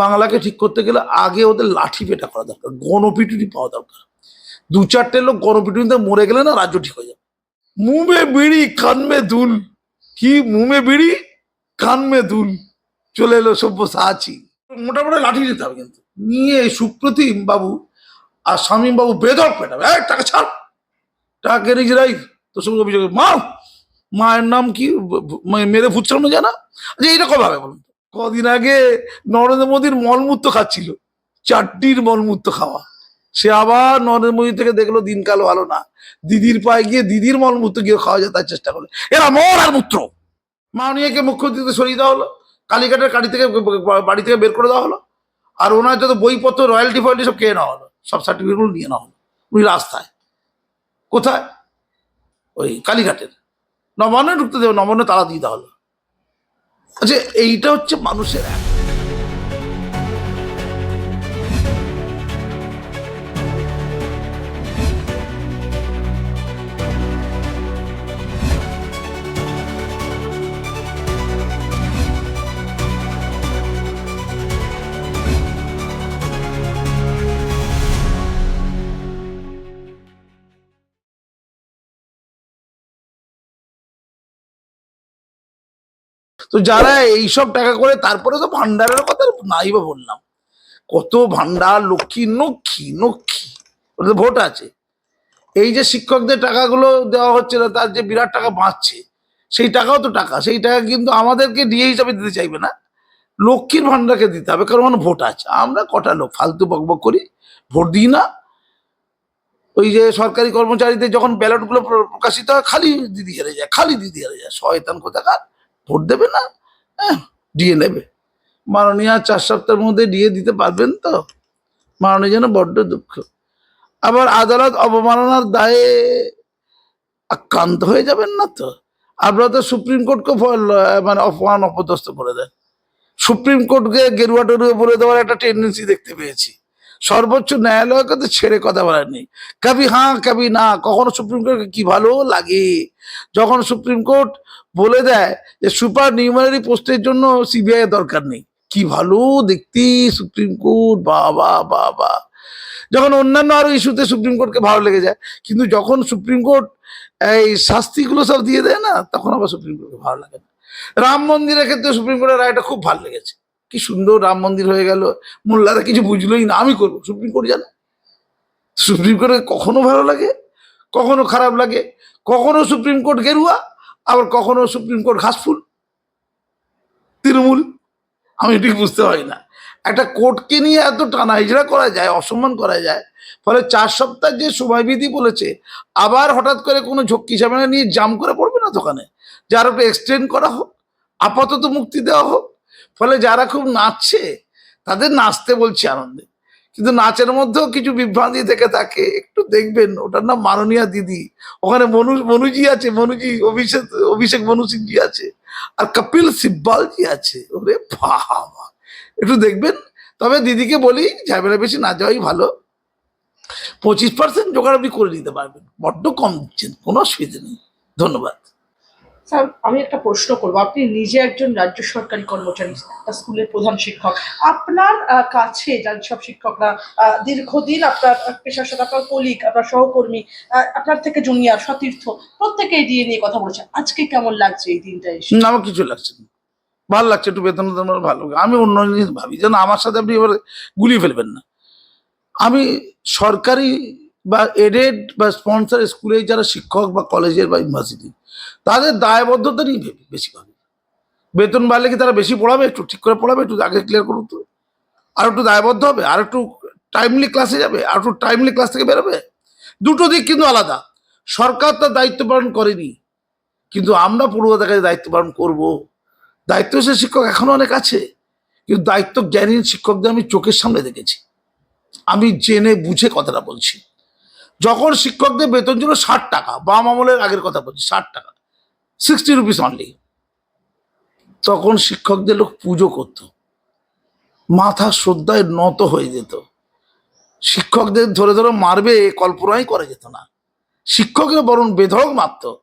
বাংলাকে ঠিক করতে গেলে আগে ওদের লাঠি পেটা করা দরকার, গণপিটুনি পাওয়া দরকার। দু চারটে লোক গণপিটুনিতে মরে গেলে না রাজ্য ঠিক হয়ে যাবে। মুমে বিড়ি, কানমে দুল। কি? মুমে বিড়ি, কানমে দুল। চলে এলো সভ্য সাহাচি। মোটামুটি লাঠি নিতে হবে কিন্তু। নিয়ে সুপ্রতিম বাবু আর শামীম বাবু বেদক পেটাবে। এই টাকা ছাড়। টাকা কে নিজেরাই তোর সঙ্গে অভিযোগ মা, মায়ের নাম কি? মেরে ফুচ্ছানো জানা আচ্ছা এইটা কবে হবে বলুন তো? কদিন আগে নরেন্দ্র মোদীর মলমূত্র খাচ্ছিল। চারটির মলমূত্র খাওয়া। সে আবার নরেন্দ্র মোদী থেকে দেখল, দিনকাল ভালো না। দিদির পায়ে গিয়ে দিদির মলমূত্র গিয়ে খাওয়া যায়, তার চেষ্টা করল। এরা মর আর মূত্র। মাননীয়কে মুখ্যমন্ত্রীতে সরিয়ে দেওয়া হলো। কালীঘাটের গাড়ি থেকে বাড়ি থেকে বের করে দেওয়া হলো। আর ওনার যত বইপত্র, রয়্যালটি ফয়্যালটি সব খেয়ে নেওয়া হলো। সব সার্টিফিকেটগুলো নিয়ে নেওয়া হলো। উনি রাস্তায়। কোথায়? ওই কালীঘাটের। নবান্নে ঢুকতে দেবে, নবান্নে তালা দিয়ে দেওয়া হলো। আচ্ছা এইটা হচ্ছে মানুষের তো যারা এইসব টাকা করে, তারপরে তো ভান্ডারের কথা নাই বা বললাম। কত ভান্ডার, লক্ষ্মী, নক্ষী নক্ষী ওটা ভোট আছে। এই যে শিক্ষকদের টাকাগুলো দেওয়া হচ্ছে না, তার যে বিরাট টাকা বাঁচছে, সেই টাকাও তো টাকা, সেই টাকা কিন্তু আমাদেরকে ডিএ হিসাবে দিতে চাইবে না। লক্ষ্মীর ভান্ডারকে দিতে হবে, কারণ ওখানে ভোট আছে। আমরা কটা লোক, ফালতু বকবক করি, ভোট দিই না। ওই যে সরকারি কর্মচারীদের যখন ব্যালটগুলো প্র- প্রকাশিত হয়, খালি দিদি হেরে যায়, খালি দিদি হেরে যায়, শয়তান কোথাকার। ভোট দেবে না? হ্যাঁ নেবে। মাননীয় আর চার সপ্তাহের মধ্যে ডিএ দিতে পারবেন তো? মাননীয় যেন বড্ড দুঃখ। আবার আদালত অবমাননার দায়ে আক্রান্ত হয়ে যাবেন না তো? আপনারা তো সুপ্রিম কোর্টকে মানে অপমান অপদস্থ করে দেন। সুপ্রিম কোর্টকে গেরুয়া টেরুয়া বলে দেওয়ার একটা টেন্ডেন্সি দেখতে পেয়েছি। সর্বোচ্চ ন্যায়ালয়কে তো ছেড়ে কথা বলার নেই। কবি হ্যাঁ কবি না, কখনো সুপ্রিম কোর্টকে কি ভালো লাগে? যখন সুপ্রিম কোর্ট বলে দেয় যে সুপার নিউমারি পোস্টের জন্য সিবিআই দরকার নেই, কি ভালো দেখতে সুপ্রিম কোর্ট বাবা বাবা যখন অন্যান্য আরও ইস্যুতে সুপ্রিম কোর্টকে ভালো লেগে যায়, কিন্তু যখন সুপ্রিম কোর্ট এই শাস্তিগুলো সব দিয়ে দেয় না, তখন আবার সুপ্রিম কোর্টকে ভালো লাগে না। রাম মন্দিরের ক্ষেত্রে সুপ্রিম কোর্টের রায়টা খুব ভালো লেগেছে। কি সুন্দর রাম মন্দির হয়ে গেল। মোল্লারা কিছু বুঝলোই না, আমি করব। সুপ্রিম কোর্ট জানে? সুপ্রিম কোর্টে কখনো ভালো লাগে, কখনো খারাপ লাগে, কখনো সুপ্রিম কোর্ট গেরুয়া, আবার কখনো সুপ্রিম কোর্ট ঘাসফুল। তৃণমূল? আমি ঠিক বুঝতে পারি না। একটা কোর্টকে নিয়ে এত টানা হিজড়া করা যায়, অসম্মান করা যায়, ফলে চার সপ্তাহ যে সময়বিধি বলেছে, আবার হঠাৎ করে কোনো ঝক্কি ঝামেলা নিয়ে জাম করে পড়বে না দোকানে? যার একটু এক্সটেন্ড করা হোক, আপাতত মুক্তি দেওয়া হোক ফলে যারা খুব নাচছে, তাদের নাচতে বলছি আনন্দে। কিন্তু নাচের মধ্যেও কিছু বিভ্রান্তি থেকে থাকে। একটু দেখবেন, ওটার নাম মাননীয়া দিদি। ওখানে মনু, মনুজি আছে, মনুজি অভিষেক অভিষেক মনু সিংজি আছে, আর কপিল সিব্বালজি আছে। ওরে বাবা! একটু দেখবেন। তবে দিদিকে বলি, ঝামেলা বেশি না যাওয়াই ভালো। পঁচিশ পার্সেন্ট জোগাড় আপনি করে নিতে পারবেন। বড্ড কম দিচ্ছেন, কোনো অসুবিধা নেই। ধন্যবাদ। স্যার, আমি একটা প্রশ্ন করব। আপনি নিজে একজন রাজ্য সরকারি কর্মচারী, একটা স্কুলের প্রধান শিক্ষক। আপনার কাছে সব শিক্ষকরা দীর্ঘদিন আপনার পেশার সাথে আপনার কলিগ আপনার সহকর্মী আপনার থেকে জুনিয়র সতীর্থ, প্রত্যেকে এই দিয়ে নিয়ে কথা বলেছে। আজকে কেমন লাগছে এই দিনটা এসে? না, আমার কিছু লাগছে না। ভালো লাগছে, একটু বেতন টেতন ভালো আমি অন্য জিনিস ভাবি, যেন আমার সাথে আপনি এবার গুলিয়ে ফেলবেন না। আমি সরকারি বা এডেড বা স্পন্সর স্কুলে যারা শিক্ষক বা কলেজের বা ইউনিভার্সিটি তাদের দায়বদ্ধতা নিয়ে বেশি ভাবি বেতন বাড়লে কি তারা বেশি পড়াবে? একটু ঠিক করে পড়াবে? একটু আগে ক্লিয়ার করুন তো। আর একটু দায়বদ্ধ হবে? আর একটু টাইমলি ক্লাসে যাবে? আর একটু টাইমলি ক্লাস থেকে বেরোবে? দুটো দিক কিন্তু আলাদা। সরকার তার দায়িত্ব পালন করেনি। কিন্তু আমরা পূর্বতার কাছে দায়িত্ব পালন করব। দায়িত্বশীল শিক্ষক এখনও অনেক আছে। কিন্তু দায়িত্ব জ্ঞানীন শিক্ষকদের আমি চোখের সামনে দেখেছি। আমি জেনে বুঝে কথাটা বলছি। যখন শিক্ষকদের বেতন ছিল ষাট টাকা, বাম আমলের আগের কথা বলছি, ষাট টাকা সিক্সটি রুপিস অনলি তখন শিক্ষকদের লোক পুজো করত। মাথা শ্রদ্ধায় নত হয়ে যেত। শিক্ষকদের ধরে ধরে মারবে, কল্পনাই করা যেত না। শিক্ষকের বরং বেধড়ক মারত।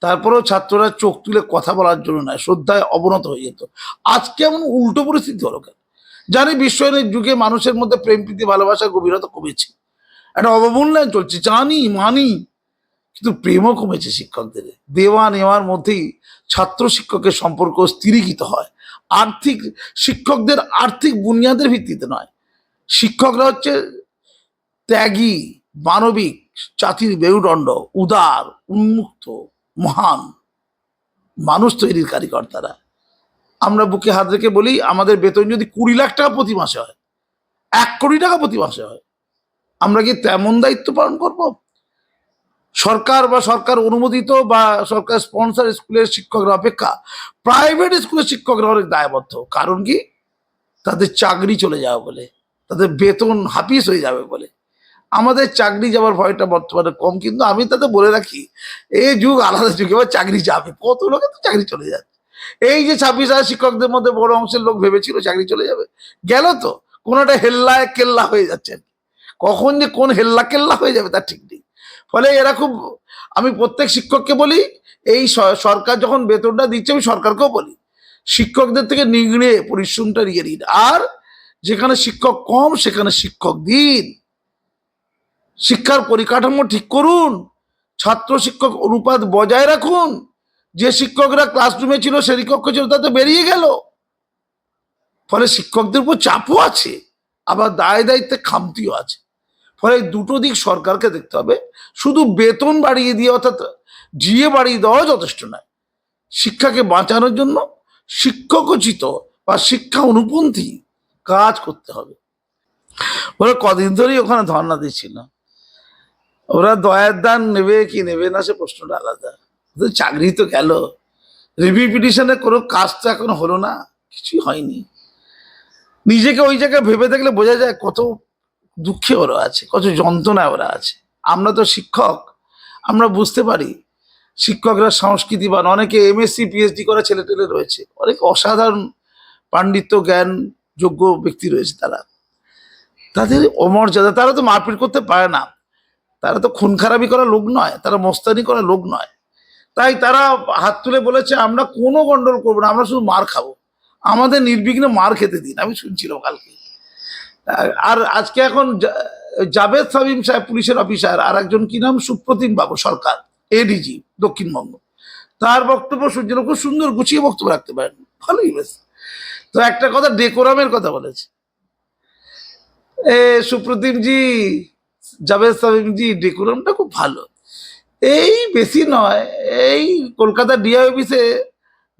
তারপরেও ছাত্ররা চোখ তুলে কথা বলার জন্য নয়, শ্রদ্ধায় অবনত হয়ে যেত। আজকে এমন উল্টো পরিস্থিতি হলো কেন? জানি বিশ্বায়নের যুগে মানুষের মধ্যে প্রেম, প্রীতি ভালোবাসার গভীরতা কমেছে। একটা অবমূল্যায়ন চলছে, জানি, মানি। কিন্তু প্রেমও কমেছে শিক্ষকদের। দেওয়া নেওয়ার মধ্যেই ছাত্র শিক্ষকের সম্পর্ক স্থিরীকৃত হয়। আর্থিক, শিক্ষকদের আর্থিক বুনিয়াদের ভিত্তিতে নয়। শিক্ষকরা হচ্ছে ত্যাগী, মানবিক, জাতির মেরুদণ্ড, উদার, উন্মুক্ত, মহান মানুষ তৈরির কারিগর তারা আমরা বুকে হাত রেখে বলি, আমাদের বেতন যদি কুড়ি লাখ টাকা প্রতি মাসে হয়, এক কোটি টাকা প্রতি মাসে হয় আমরা কি তেমন দায়িত্ব পালন করব? সরকার বা সরকার অনুমোদিত বা সরকার স্পন্সর স্কুলের শিক্ষকরা অপেক্ষা প্রাইভেট স্কুলের শিক্ষকরা অনেক দায়বদ্ধ। কারণ কি? তাদের চাকরি চলে যাবে বলে, তাদের বেতন হাফিস হয়ে যাবে বলে। আমাদের চাকরি যাওয়ার ভয়টা বর্তমানে কম, কিন্তু আমি তাতে বলে রাখি এই যুগ আলাদা যুগে, এবার চাকরি যাবে। কত লোকে তো চাকরি চলে যাচ্ছে। এই যে ছাব্বিশ হাজার শিক্ষকদের মধ্যে বড় অংশের লোক ভেবেছিল চাকরি চলে যাবে, গেল তো। কোনোটা হেল্লায় কেল্লা হয়ে যাচ্ছে আর। কখন যে কোন হেল্লা কেল্লা হয়ে যাবে তার ঠিক নেই। ফলে এরা খুব, আমি প্রত্যেক শিক্ষককে বলি, এই সরকার যখন বেতনটা দিচ্ছে, আমি সরকারকেও বলি, শিক্ষকদের থেকে নিগড়ে পরিশ্রমটা নিয়ে নিন। আর যেখানে শিক্ষক কম, সেখানে শিক্ষক দিন। শিক্ষার পরিকাঠামো ঠিক করুন। ছাত্র শিক্ষক অনুপাত বজায় রাখুন। যে শিক্ষকরা ক্লাসরুমে ছিল শ্রেণীকক্ষ ছিল, তাতে বেরিয়ে গেল। ফলে শিক্ষকদের উপর চাপও আছে, আবার দায় দায়িত্বে খামতিও আছে। ফলে দুটো দিক সরকারকে দেখতে হবে। শুধু বেতন বাড়িয়ে দিয়ে অর্থাৎ জিয়ে বাড়িয়ে দেওয়া যথেষ্ট নয়। শিক্ষাকে বাঁচানোর জন্য শিক্ষকোচিত বা শিক্ষা অনুপন্থী কাজ করতে হবে। ওরা কদিন ধরেই ওখানে ধর্ণা দিচ্ছিল। ওরা দয়ার দান নেবে কি নেবে না সে প্রশ্নটা আলাদা। চাকরি তো গেল। রিভিউ পিটিশনের কোনো কাজ তো এখন হলো না, কিছুই হয়নি। নিজেকে ওই জায়গায় ভেবে দেখলে বোঝা যায় কত দুঃখে ওরা আছে, কত যন্ত্রণায় ওরা আছে। আমরা তো শিক্ষক, আমরা বুঝতে পারি, শিক্ষকরা সংস্কৃতিবান, অনেকে এমএসসি পিএইচডি করা ছেলে টেলে রয়েছে। অনেক অসাধারণ পাণ্ডিত্য, জ্ঞান যোগ্য ব্যক্তি রয়েছে তারা। তাদের অমর্যাদা তারা তো মারপিট করতে পারে না। তারা তো খুন খারাপি করা লোক নয়, তারা মস্তানি করা লোক নয়। তাই তারা হাত তুলে বলেছে, আমরা কোনো গন্ডল করব না, আমরা শুধু মার খাব। আমাদের নির্বিঘ্নে মার খেতে দিন। আমি শুনছিলাম কালকে। আর- আজকে এখন জাভেদ সামিম সাহেব পুলিশের অফিসার, আর একজন কি নাম? সুপ্রতিম বাবু সরকার এডিজি দক্ষিণবঙ্গ। তার বক্তব্য শুনছিল খুব সুন্দর গুছিয়ে বক্তব্য রাখতে পারেন। ভালোই বেশ। তো একটা কথা, ডেকোরামের কথা বলেছে। এ, সুপ্রতিম জি, জাভেদ সামিম জি, ডেকোরামটা খুব ভালো। এই বেশি নয়, এই কলকাতা ডিআই অফিসে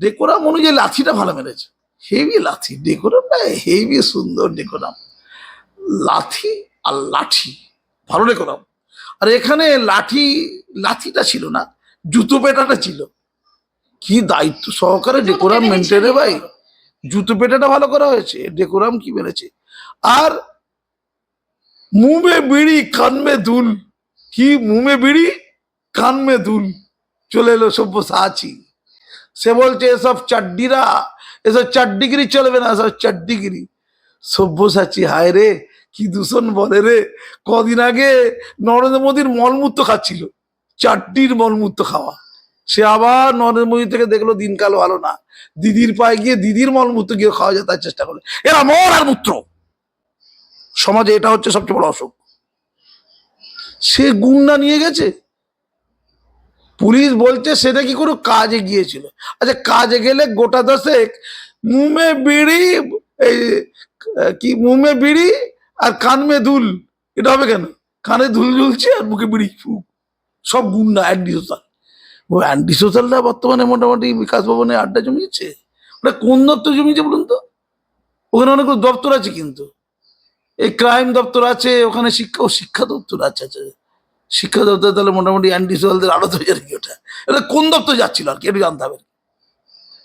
ডেকোরাম অনুযায়ী লাঠিটা ভালো মেরেছে। হেভি লাঠি, ডেকোরামটা হেভি সুন্দর ডেকোরাম। লাঠি আর লাঠি। ভালো রেখো ডেকোরাম আর এখানে লাঠি লাঠিটা ছিল না জুতো পেটাটা ছিল। কি দায়িত্ব সহকারে ডেকোরাম মেনটেনে ভাই? জুতো পেটাটা ভালো করা হয়েছে ডেকোরাম কি মেরেছে? আর মুমে বিড়ি কানমে দুল। কি মুমে বিড়ি কানমে দুল। চলে এলো সভ্য সাচি সে বলছে এসব চাড্ডিরা এসব চাড্ডিগিরি চলবে না সব চাড্ডিগিরি। সব্যসাচী হায় রে কি দূষণ বলে রে? কদিন আগে নরেন্দ্র মোদীর মলমূত্র খাচ্ছিল চারটির মলমূত্র খাওয়া। সে আবার নরেন্দ্র মোদী থেকে দেখল দিনকাল ভালো না। দিদির পায়ে গিয়ে দিদির মলমূত্র গিয়ে খাওয়া যায়, তার চেষ্টা করে এরা মল আর মূত্র। সমাজে এটা হচ্ছে সবচেয়ে বড় অসুখ। সে গুন্ডা নিয়ে গেছে। পুলিশ বলছে সেটা কি কোনো কাজে গিয়েছিল। আচ্ছা কাজে গেলে গোটা দশেক মুমে বিড়ি, এই, কি, মুমে বিড়ি আর কান মে দুল এটা হবে কেন? কানে দুল ঝুলছে আর মুখে বিড়ি ফুক। সব গুণ না অ্যান্টি সোশ্যাল ও অ্যান্টি সোশ্যালরা বর্তমানে মোটামুটি বিকাশ ভবনে আড্ডা জমিয়েছে। ওটা কোন দপ্তর জমিয়েছে বলুন তো? ওখানে অনেকগুলো দপ্তর আছে কিন্তু। এই ক্রাইম দপ্তর আছে, ওখানে শিক্ষা, ও শিক্ষা দপ্তর আছে আছে। শিক্ষা দপ্তর তাহলে মোটামুটি অ্যান্টি সোশ্যালদের আরও তো আর কি ওটা? এটা কোন দপ্তর যাচ্ছিল আর কি একটু জানতে হবে।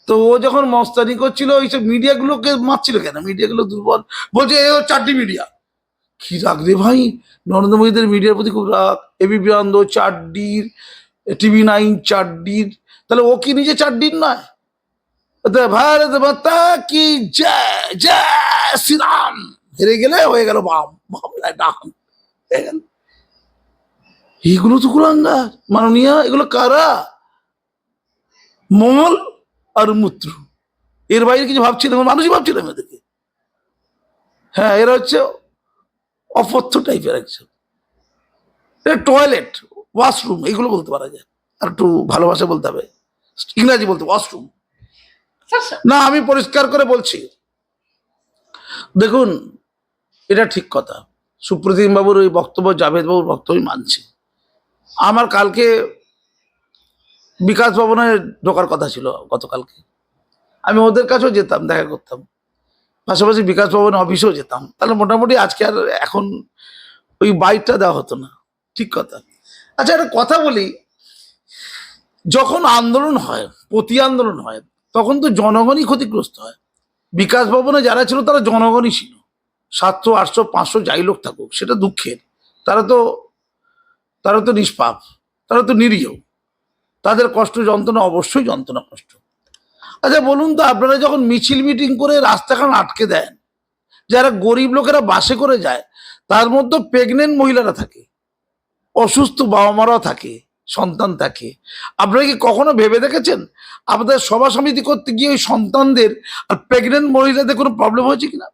তো ও যখন মস্তানি করছিল, ওইসব মিডিয়াগুলোকে মারছিল কেন? মিডিয়াগুলো দুর্বল। বলছে, এ চারটি মিডিয়া কি রাগ রে ভাই? নরেন্দ্র মোদীদের মিডিয়ার প্রতি খুব রাগ। এবিপি আনন্দ চারডির টিভি নাইন চারডির তাহলে ও কি নিজে চারডির নয়? ভারত মাতা কি জয় জয় শ্রীরাম। হেরে গেলে হয়ে গেল বাম বাংলায় ডান। হয়ে গেল এগুলো তো কুলাঙ্গার। মাননীয়, এগুলো কারা? মঙ্গল আর মূত্র। এর বাইরে কিছু ভাবছিলাম মানুষই ভাবছিলাম এদেরকে। হ্যাঁ এরা হচ্ছে অপথ্য টাইপের একজন। টয়লেট ওয়াশরুম এগুলো বলতে পারা যায়। আর একটু ভালোবাসা বলতে হবে। ইংরাজি বলতে ওয়াশরুম স্যার, না আমি পরিষ্কার করে বলছি। দেখুন এটা ঠিক কথা। সুপ্রতিম বাবুর ওই বক্তব্য জাভেদ বাবুর বক্তব্য মানছি। আমার কালকে বিকাশ ভবনে ঢোকার কথা ছিল গতকালকে। আমি ওদের কাছেও যেতাম দেখা করতাম। পাশাপাশি বিকাশ ভবনে অফিসেও যেতাম। তাহলে মোটামুটি আজকে আর এখন ওই বাইকটা দেওয়া হতো না। ঠিক কথা। আচ্ছা একটা কথা বলি। যখন আন্দোলন হয়, প্রতি আন্দোলন হয়, তখন তো জনগণই ক্ষতিগ্রস্ত হয়। বিকাশ ভবনে যারা ছিল, তারা জনগণই ছিল। সাতশো, আটশো, পাঁচশো যাই লোক থাকুক, সেটা দুঃখের। তারা তো তারা তো নিষ্পাপ, তারা তো নিরীহ। তাদের কষ্ট, যন্ত্রণা অবশ্যই যন্ত্রণা কষ্ট আচ্ছা বলুন তো, আপনারা যখন মিছিল মিটিং করে রাস্তাখান আটকে দেন, যারা গরিব লোকেরা বাসে করে যায়, তার মধ্যে প্রেগনেন্ট মহিলারা থাকে, অসুস্থ বাবা মারাও থাকে, সন্তান থাকে। আপনারা কি কখনো ভেবে দেখেছেন? আপনাদের সভা সমিতি করতে গিয়ে ওই সন্তানদের আর প্রেগনেন্ট মহিলাদের কোনো প্রবলেম হয়েছে কিনা?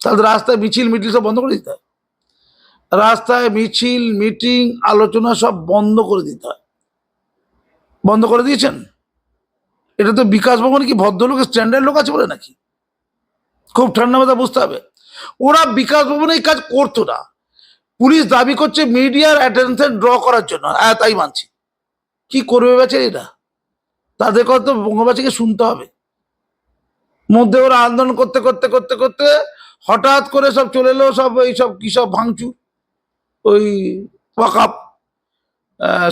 তাহলে রাস্তায় মিছিল, মিটিং সব বন্ধ করে দিতে হয়। রাস্তায় মিছিল, মিটিং, আলোচনা সব বন্ধ করে দিতে হয়। বন্ধ করে দিয়েছেন? এটা তো বিকাশ ভবনে কি ভদ্রলোক স্ট্যান্ডার্ড লোক আছে বলে নাকি? খুব ঠান্ডা মাথা বুঝতে হবে। ওরা বিকাশ ভবনে এই কাজ করতো না। পুলিশ দাবি করছে মিডিয়ার অ্যাটেনশন ড্র করার জন্য। হ্যাঁ তাই মানছি। কি করবে বেচার এটা তাদের কথা তো বঙ্গবাসীকে শুনতে হবে। মধ্যে ওরা আন্দোলন করতে করতে করতে করতে হঠাৎ করে সব চলে এলো, সব এই সব কি সব ভাঙচুর? ওই ওয়াকাপ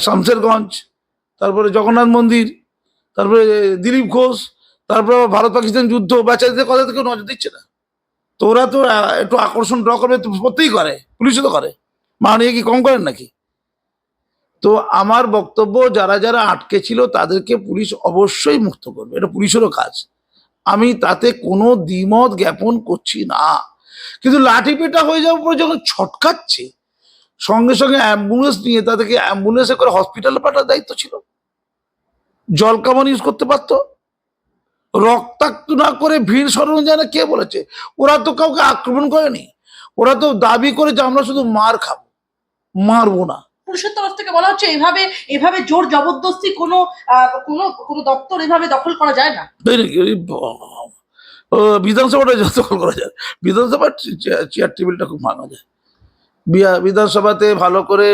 শামশেরগঞ্জ, তারপরে জগন্নাথ মন্দির তারপরে দিলীপ ঘোষ, তারপরে ভারত পাকিস্তান যুদ্ধ বাচ্চাদের কথা থেকে নজর দিচ্ছে না। তো ওরা তো একটু আকর্ষণ ড্র করবে, তো প্রত্যেকেই করে, পুলিশও তো করে। মাননীয় কি কম করেন নাকি? তো আমার বক্তব্য, যারা যারা আটকে ছিল, তাদেরকে পুলিশ অবশ্যই মুক্ত করবে। এটা পুলিশেরও কাজ। আমি তাতে কোনো দ্বিমত জ্ঞাপন করছি না। কিন্তু লাঠি পেটা হয়ে যাওয়ার পরে যখন ছটকাচ্ছে, সঙ্গে সঙ্গে অ্যাম্বুলেন্স নিয়ে তাদেরকে অ্যাম্বুলেন্সে করে হসপিটালে পাঠার দায়িত্ব ছিল। জল কামান ইউজ করতে পারতো? রক্তাক্ত না করে ভিড় সরানো যায় না কে বলেছে? ওরা তো কাউকে আক্রমণ করেনি। ওরা তো দাবি করে যে আমরা শুধু মার খাব। মারবো না। পুলিশের তরফ থেকে বলা হচ্ছে এভাবে এভাবে জোর জবরদস্তি কোনো কোনো কোনো দপ্তর এভাবে দখল করা যায় না। বিধানসভাটা যত করা যায় বিধানসভার চেয়ার টেবিলটা খুব ভাঙা যায়। বিধানসভাতে ভালো করে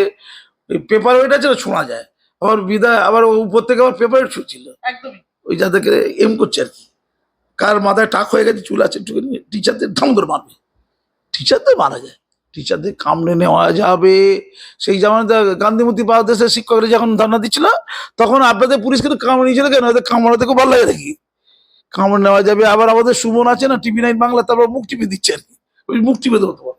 পেপার ওয়েট আছে শোনা যায়। আবার বিদায় আবার উপর থেকে আবার পেপার ছুটছিল ওই যাদেরকে এম করছে আর কি। কার মাথায় টাক হয়ে গেছে চুল আছে একটু টিচারদের ধাম করে মারবে। টিচারদের মারা যায়। টিচারদের কামড়ে নেওয়া যাবে। সেই যেমন গান্ধীমূর্তি বাংলাদেশের শিক্ষকরা যখন ধর্ণা দিচ্ছিল তখন আপনাদের পুলিশ কিন্তু কামড়ে নিয়েছিল কেন? ওদের কামড়াতে খুব ভালো লাগে দেখি। কামড় নেওয়া যাবে। আবার আমাদের সুমন আছে না টিভি নাইন বাংলা তারপর মুখ টিপে দিচ্ছে আর কি। ওই মুখ টিপে দেবো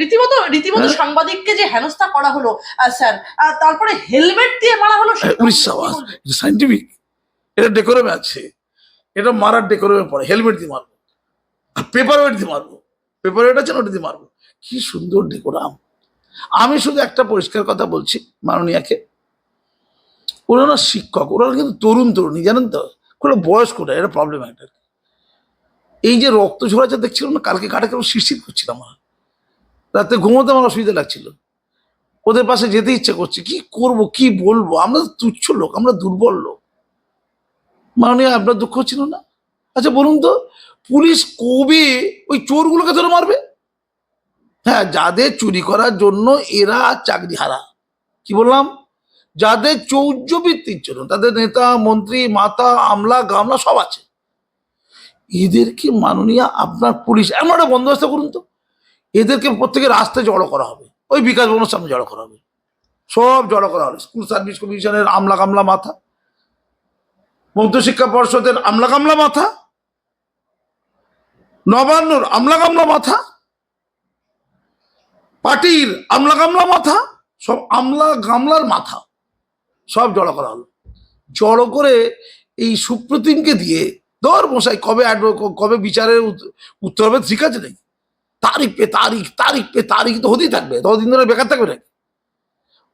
রীতিমতো রীতিমতো হ্যাঁ। সাংবাদিককে যে হেনস্থা করা হলো স্যার তারপরে হেলমেট দিয়ে মারা হলো উড়িষ্যা? সাইন্টিফিক এটা ডেকোরামে আছে। এটা মারার ডেকোরামে পড়ে। হেলমেট দিয়ে মারবো। আর পেপার ওয়েট দিয়ে মারবো। পেপার ওয়েট আছে ওটা দিয়ে মারবো। কি সুন্দর ডেকোরাম আমি শুধু একটা পরিষ্কার কথা বলছি মাননীয়াকে। না শিক্ষক ওনারা কিন্তু তরুণ তরুণী জানেন তো? কোনো বয়স কোটা এটা প্রবলেম একটা এই যে রক্ত ঝরাচ্ছে দেখছিলাম না কালকে কাটা কেমন শিরশির করছিলাম আমার রাতে ঘুমোতে আমার অসুবিধা লাগছিল। ওদের পাশে যেতে ইচ্ছে করছে, কি করব, কি বলব? আমরা তুচ্ছ লোক, আমরা দুর্বল লোক। মাননীয় আপনার দুঃখ ছিল না? আচ্ছা বলুন তো, পুলিশ কবে ওই চোরগুলোকে ধরে মারবে? হ্যাঁ যাদের চুরি করার জন্য এরা চাকরি হারা কি বললাম? যাদের চৌর্যবৃত্তির জন্য, তাদের নেতা, মন্ত্রী, মাতা, আমলা, গামলা সব আছে। এদেরকে মাননীয় আপনার পুলিশ, এমন একটা বন্দোবস্ত করুন তো। এদেরকে প্রত্যেকে রাস্তায় জড়ো করা হবে। ওই বিকাশ ভবনের সামনে জড়ো করা হবে। সব জড়ো করা হবে। স্কুল সার্ভিস কমিশনের আমলা কামলা মাথা। মধ্যশিক্ষা পর্ষদের আমলা কামলা মাথা। নবান্নর আমলা কামলা মাথা। পার্টির আমলা কামলা মাথা। সব আমলা গামলার মাথা। সব জড়ো করা হলো। জড়ো করে এই সুপ্রতিমকে দিয়ে ধর মশাই কবে কবে বিচারের উত্তর হবে? ঠিক আছে নাকি? তারিখ পে তারিখ তারিখ পে তারিখ তো হতেই থাকবে ততদিন ধরে বেকার থাকবে নাকি?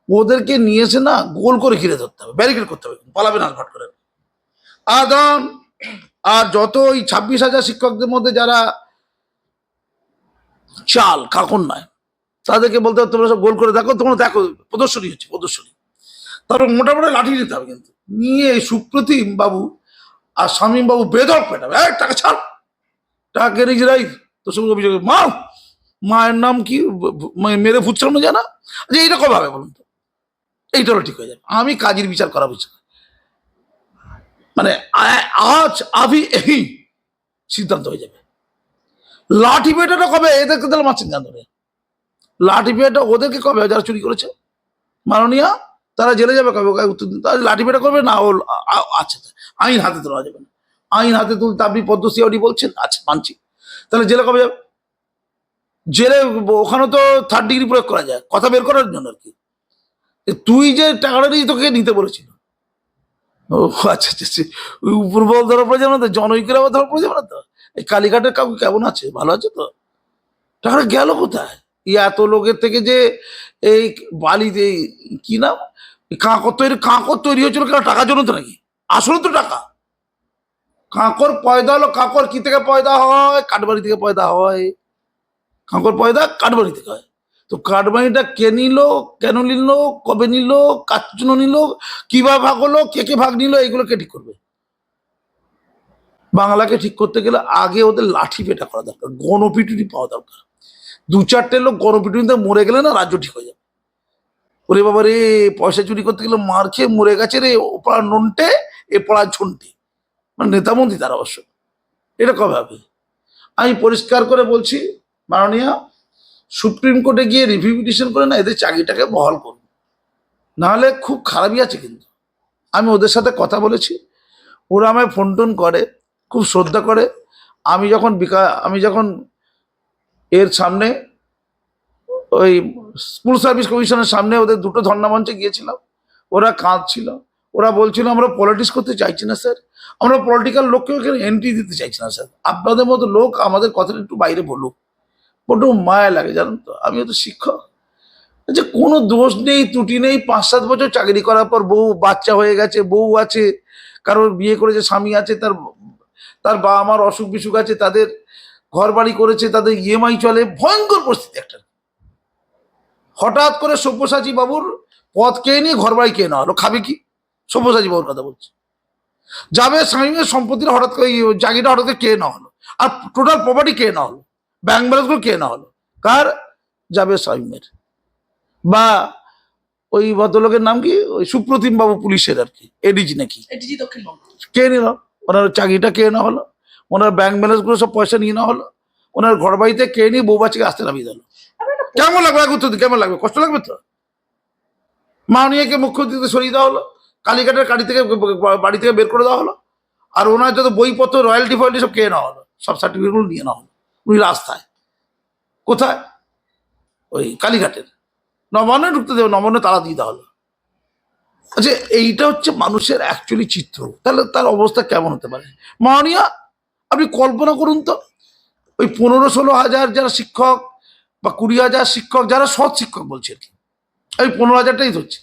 ওদেরকে নিয়ে এসে না গোল করে ঘিরে ধরতে হবে ব্যারিকেড করতে হবে, পালাবে না ঘট করে। আদান, আর যত ওই ছাব্বিশ হাজার শিক্ষকদের মধ্যে যারা চাল কাকন নয় তাদেরকে বলতে হবে, তোমরা সব গোল করে দেখো, তোমরা দেখো, প্রদর্শনী হচ্ছে, প্রদর্শনী। তারপর মোটামুটি লাঠি নিতে হবে কিন্তু। নিয়ে সুপ্রতিম বাবু আর শামীম বাবু বেদর পেটাবে টাকা ছাড়, টাকা নিজেরাই তোর সঙ্গে অভিযোগ মা, মায়ের নাম কি ব- ব- মে- মেরে ফুটছানো জানা যে এইটা কবে হবে বলুন তো। এইটা হলো ঠিক হয়ে যাবে। আমি কাজের বিচার করা বুঝছি মানে আজ আভি এই সিদ্ধান্ত হয়ে যাবে। লাঠি পেটাটা কবে? এদেরকে তাহলে মারছেন কেন ধরে? লাঠি পেটা ওদেরকে কবে? যারা চুরি করেছে? মাননীয়া, তারা জেলে যাবে কবে? উত্তর দিন। তাহলে লাঠি পেটা করবে? না, ও আচ্ছা আইন হাতে তোলা যাবে না। আইন হাতে তুলতে আপনি পদ্মশ্রী বলছেন? আচ্ছা মানছি। তাহলে জেলে কবে যাবে? জেলে ওখানে তো থার্ড ডিগ্রি প্রয়োগ করা যায়, কথা বের করার জন্য আর কি। তুই যে টাকাটা নিয়ে তোকে নিতে বলেছিল। ও আচ্ছা আচ্ছা আচ্ছা। ওই উপর বল ধরা পড়ে যাবে না তো? জনৈকের আবার ধরা পড়ে যাবে না তো? এই কালীঘাটের কাকু কেমন আছে? ভালো আছে তো? টাকাটা গেল কোথায়? এই এত লোকের থেকে যে এই বালিতে কি নাম? কাঁকর তৈরি কাঁকর তৈরি হয়েছিল কেন? টাকার জন্য তো নাকি? আসলে তো টাকা। কাঁকর পয়দা হলো কাঁকর কি থেকে পয়দা হয়? কাঠবাড়ি থেকে পয়দা হয়। কাঁকর পয়দা কাঠবাড়ি থেকে হয়। তো কাঠবাড়িটা কে নিল? কেন নিল? কবে নিল? কার জন্য নিল? কীভাবে ভাগ হলো? কে কে ভাগ নিল? এগুলো কে ঠিক করবে। বাংলাকে ঠিক করতে গেলে আগে ওদের লাঠি পেটা করা দরকার, গণপিটুনি পাওয়া দরকার। দু চারটে লোক গণপিটুনিতে মরে গেলে না রাজ্য ঠিক হয়ে যাবে। ওরে বাবা রে পয়সা চুরি করতে গেলে মার খেয়ে মরে গেছে রে ও পাড়া নন্টে এ পাড়া ঝন্টে। মানে নেতামন্ত্রী তারা অবশ্য। এটা কবে হবে? আমি পরিষ্কার করে বলছি, মাননীয়, সুপ্রিম কোর্টে গিয়ে রিভিউ পিটিশন করে না, এদের চাকরিটাকে বহাল করুন। নাহলে খুব খারাপই আছে কিন্তু। আমি ওদের সাথে কথা বলেছি, ওরা আমায় ফোন টোন করে, খুব শ্রদ্ধা করে। আমি যখন বিকা, আমি যখন এর সামনে, ওই স্কুল সার্ভিস কমিশনের সামনে ওদের দুটো ধর্ণা মঞ্চে গিয়েছিলাম, ওরা কাঁদছিল। ওরা বলছিল, আমরা পলিটিক্স করতে চাইছি না স্যার আমরা পলিটিক্যাল লোককে এখানে এন্ট্রি দিতে চাইছি না স্যার আপনাদের মতো লোক আমাদের কথাটা একটু বাইরে বলুক। বড্ড মায়া লাগে, জানেন তো। আমিও তো শিক্ষক। যে কোনো দোষ নেই, ত্রুটি নেই। পাঁচ, সাত বছর চাকরি করার পর বউ, বাচ্চা হয়ে গেছে, বউ আছে কারোর বিয়ে করেছে, স্বামী আছে, তার তার বাবা মার অসুখ বিসুখ আছে, তাদের ঘর বাড়ি করেছে, তাদের ইএমআই চলে, ভয়ঙ্কর পরিস্থিতি একটা। হঠাৎ করে সব্যসাচী বাবুর পথ কে নিয়ে ঘর বাড়ি কে নেওয়া হলো? খাবে কি? সব্যসাচী বাবুর কথা বলছি। যাবে স্বামীর সম্পত্তিটা হঠাৎ করে এই জায়গাটা হঠাৎ করে কে নেওয়া হলো? আর টোটাল প্রপার্টি কে নেওয়া হলো? ব্যাংক ব্যালেন্সগুলো কে নেওয়া হলো? কার? যাবে স্বামীর। বা ওই ভদ্রলোকের নাম কি? ওই সুপ্রতিম বাবু পুলিশের আর কি এডিজি নাকি? কে নিল? ওনার চাকরিটা কে নেওয়া হলো? ওনার ব্যাংক ব্যালেন্সগুলো সব পয়সা নিয়ে নেওয়া হলো? ওনার ঘর বাড়িতে কে নিয়ে বউ বাচ্চাকে আসতে নামিয়ে দিল? কেমন লাগবে? উত্তর কেমন লাগবে? কষ্ট লাগবে তো? মাননীয়কে মুখ্যমন্ত্রীতে সরিয়ে দেওয়া হলো? কালীঘাটের গাড়ি থেকে বাড়ি থেকে বের করে দেওয়া হলো। আর ওনার যত বইপত্র, রয়্যালটি ফয়্যালটি সব কে নেওয়া হলো। সব সার্টিফিকেটগুলো নিয়ে নেওয়া হলো। উনি রাস্তায়। কোথায়? ওই কালীঘাটের। নবান্নে ঢুকতে দেবে, নবান্নে তালা দিয়ে দেওয়া হলো। আচ্ছা এইটা হচ্ছে মানুষের অ্যাকচুয়ালি চিত্র। তাহলে তার অবস্থা কেমন হতে পারে? মাননীয়া, আপনি কল্পনা করুন তো। ওই পনেরো ষোলো হাজার যারা শিক্ষক বা কুড়ি হাজার শিক্ষক, যারা সৎ শিক্ষক বলছে আর কি। ওই পনেরো হাজারটাই ধরছে।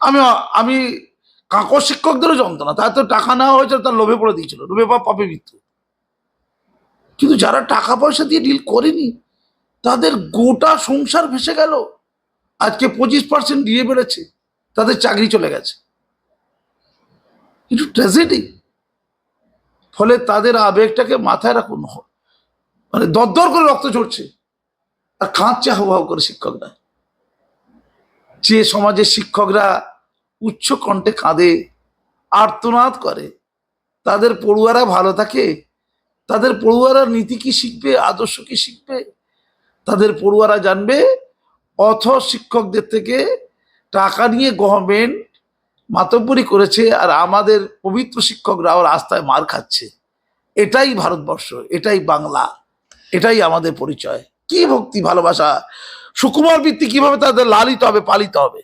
আমি আমি কাঁকর শিক্ষকদেরও যন্ত্রণা। তার তো টাকা নেওয়া হয়েছে তার লোভে পড়ে দিয়েছিল। লোভে বা পাপে মৃত্যু। কিন্তু যারা টাকা পয়সা দিয়ে ডিল করেনি, তাদের গোটা সংসার ভেসে গেল। আজকে পঁচিশ পার্সেন্ট দিয়ে বেড়েছে, তাদের চাকরি চলে গেছে। কিন্তু ট্র্যাজেডি ফলে তাদের আবেগটাকে মাথায় রাখুন। মানে দরদর করে রক্ত ঝরছে। আর কাঁদছে হাউ হাউ করে শিক্ষকরা। যে সমাজের শিক্ষকরা উচ্চ কণ্ঠে কাঁদে, আর্তনাদ করে, তাদের পড়ুয়ারা ভালো থাকে, তাদের পড়ুয়ারা নীতি কি শিখবে, আদর্শ কি শিখবে, তাদের পড়ুয়ারা জানবে, অথ শিক্ষকদের থেকে টাকা নিয়ে গভর্নমেন্ট মাতব্বরি করেছে আর আমাদের পবিত্র শিক্ষকরাও রাস্তায় মার খাচ্ছে। এটাই ভারতবর্ষ, এটাই বাংলা, এটাই আমাদের পরিচয়। কি ভক্তি, ভালোবাসা সুকুমার বৃত্তি কীভাবে তাদের লালিত হবে পালিত হবে?